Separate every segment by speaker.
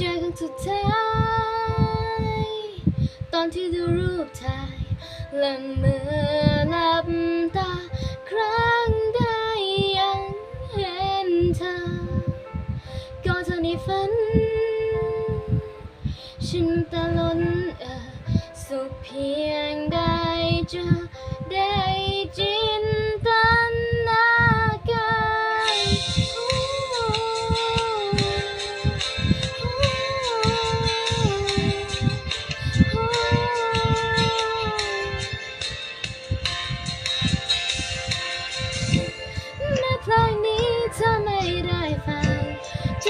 Speaker 1: จอกันสุดท้าย ตอนที่ดูรูปถ่ายและเมื่อหลับตา ครั้งใดยังเห็นเธอ ก็เธอในฝัน ฉันตะล้นเออสุขเพียงได้เจอได้จิน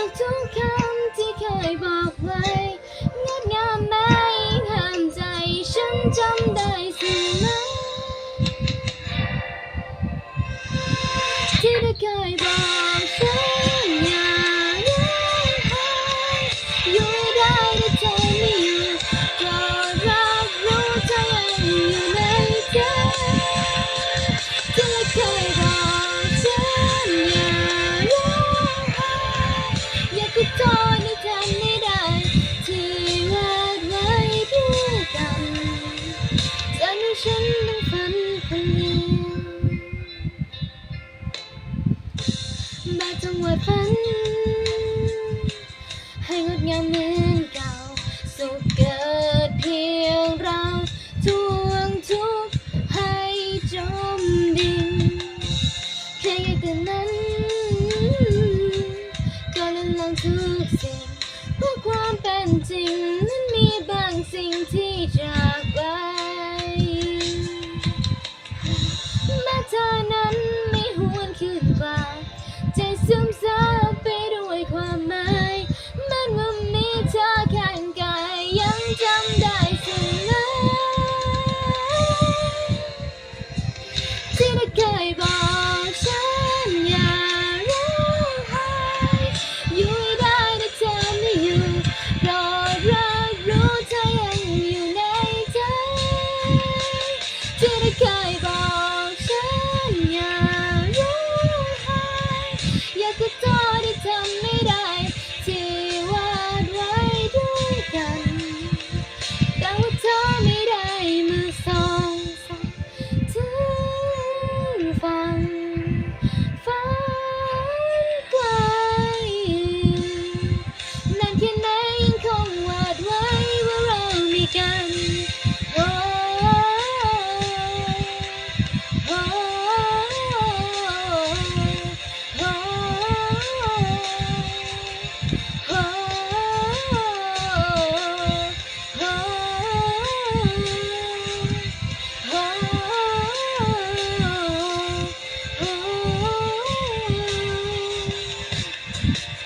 Speaker 1: don't care. มาจังหวัดพัน ให้งดงามเหมือนเก่า สุขเกิดเพียงเราทวงทุกข์ให้จมดิ่งแค่อยากแต่นั้นก็ลันลังทุกสิ่ง เพราะความเป็นจริงนั้นมีบางสิ่งที่จะ Thank you.